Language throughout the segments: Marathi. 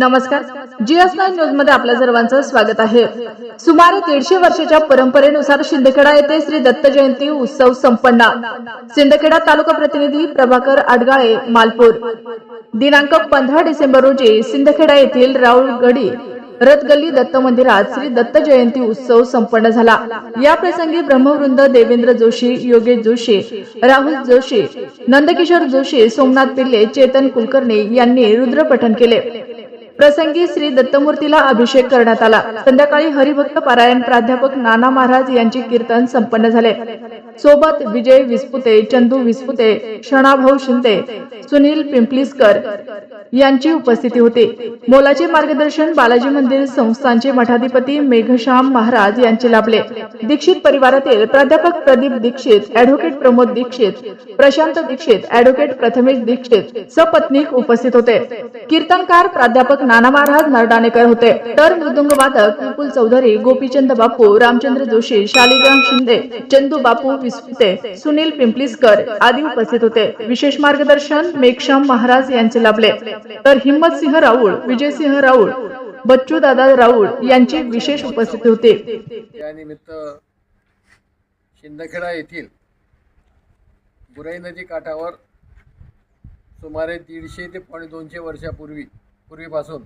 नमस्कार. जीएस नाईन न्यूजमध्ये आपल्या सर्वांचं स्वागत आहे. सुमारे दीडशे वर्षाच्या परंपरेनुसार शिंदखेडा येथे श्री दत्त जयंती उत्सव संपन्न. शिंदखेडा तालुका प्रतिनिधी प्रभाकर आडगाळे मालपूर. दिनांक पंधरा डिसेंबर रोजी शिंदखेडा येथील राऊळगडी रथगल्ली दत्त मंदिरात श्री दत्त जयंती उत्सव संपन्न झाला. या प्रसंगी ब्रह्मवृंद देवेंद्र जोशी योगेश जोशी राहुल जोशी नंदकिशोर जोशी सोमनाथ पिल्ले चेतन कुलकर्णी यांनी रुद्रपठन केले. प्रसंगी श्री दत्तमूर्तीला अभिषेक करण्यात आला. संध्याकाळी हरिभक्त पारायण प्राध्यापक नाना महाराज यांचे कीर्तन संपन्न झाले. सोबत विजय विस्पुते चंदू विस्पुते क्षणाभाऊ शिंदे सुनील पिंपलीसकर यांची उपस्थिती होती. मोलाचे मार्गदर्शन बालाजी मंदिर संस्थांचे मठाधिपती मेघश्याम महाराज यांचे लाभले. दीक्षित परिवारातील प्राध्यापक प्रदीप दीक्षित ऍडव्होकेट प्रमोद दीक्षित प्रशांत दीक्षित ऍडव्होकेट प्रथमेश दीक्षित सपत्नीक उपस्थित होते. कीर्तनकार प्राध्यापक नाना महाराज नरडाणेकर होते. तर मृदुंग वादक विपुल चौधरी गोपीचंद बापू रामचंद्र जोशी शालिग्राम शिंदे चंदू बापू विस्पुते सुनील पिंपलीसकर आदी उपस्थित होते. विशेष मार्गदर्शन मेघश्याम महाराज यांचे लाभले. तर हिम्मत सिंह राऊळ विजयसिंह राऊळ बच्चू दादा राऊळ यांची विशेष उपस्थिती होती. त्यानिमित्त शिंदखेडा येथील बुराई नदी काठावर सुमारे दीडशे ते पावणे दोनशे वर्षापूर्वी पूर्वीपासून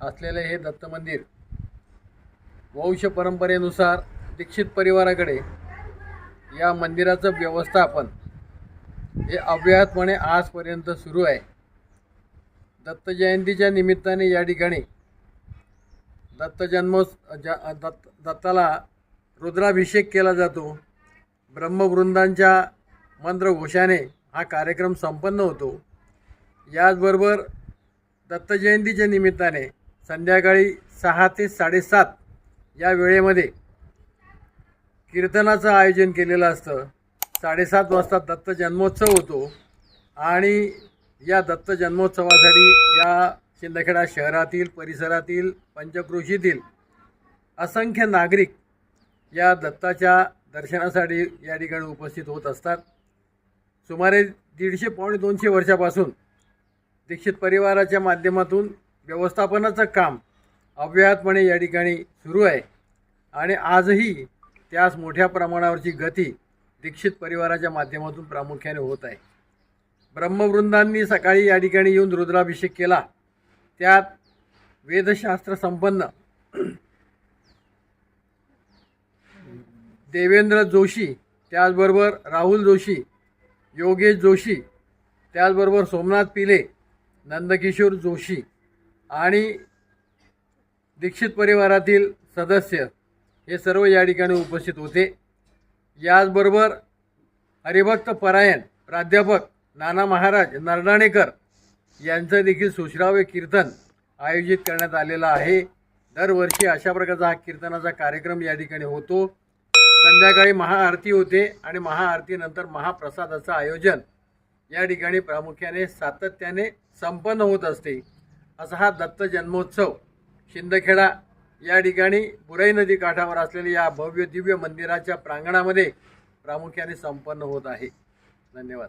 असलेले हे दत्त मंदिर वंश परंपरेनुसार दीक्षित परिवाराकडे या मंदिराचं व्यवस्थापन हे अव्याहतपणे आजपर्यंत सुरू आहे. दत्त जयंतीच्या निमित्ताने या ठिकाणी दत्त जन्मोत्स ज दत्त दत्ताला रुद्राभिषेक केला जातो. ब्रह्मवृंदांच्या मंत्रघोषाने हा कार्यक्रम संपन्न होतो. याचबरोबर दत्त जयंतीच्या निमित्ताने संध्याकाळी सहा ते साडेसात या वेळेमध्ये कीर्तनाचं आयोजन केलेलं असतं. साडेसात वाजता दत्त जन्मोत्सव होतो आणि या दत्त जन्मोत्सवासाठी या शिंदखेडा शहरातील परिसरातील पंचक्रोशीतील असंख्य नागरिक या दत्ताच्या दर्शनासाठी या ठिकाणी उपस्थित होत असतात. सुमारे दीडशे पावणे दोनशे वर्षापासून दीक्षित परिवाराच्या माध्यमातून व्यवस्थापनाचं काम अव्याहतपणे या ठिकाणी सुरू आहे. आणि आजही त्यास मोठ्या प्रमाणावरची गती दीक्षित परिवाराच्या माध्यमातून प्रामुख्याने होत आहे. ब्रह्मवृंदांनी सकाळी या ठिकाणी येऊन रुद्राभिषेक केला. त्यात वेदशास्त्र संपन्न देवेंद्र जोशी त्याचबरोबर राहुल जोशी योगेश जोशी त्याचबरोबर सोमनाथ पिले नंदकिशोर जोशी आणि दीक्षित परिवारातील सदस्य हे सर्व या ठिकाणी उपस्थित होते. याचबरोबर हरिभक्त परायण प्राध्यापक नाना महाराज नरडाणेकर यांचं देखील सुश्राव्य कीर्तन आयोजित करण्यात आलेलं आहे. दरवर्षी अशा प्रकारचा हा कीर्तनाचा कार्यक्रम या ठिकाणी होतो. संध्याकाळी महाआरती होते आणि महाआरतीनंतर महाप्रसादाचं आयोजन या ठिकाणी प्रामुख्याने सातत्याने संपन्न होत असते. असा हा दत्त जन्मोत्सव. शिंदखेडा या ठिकाणी बुराई नदी काठावर असलेल्या या भव्य दिव्य मंदिराच्या प्रांगणामध्ये प्रामुख्याने संपन्न होत आहे. धन्यवाद.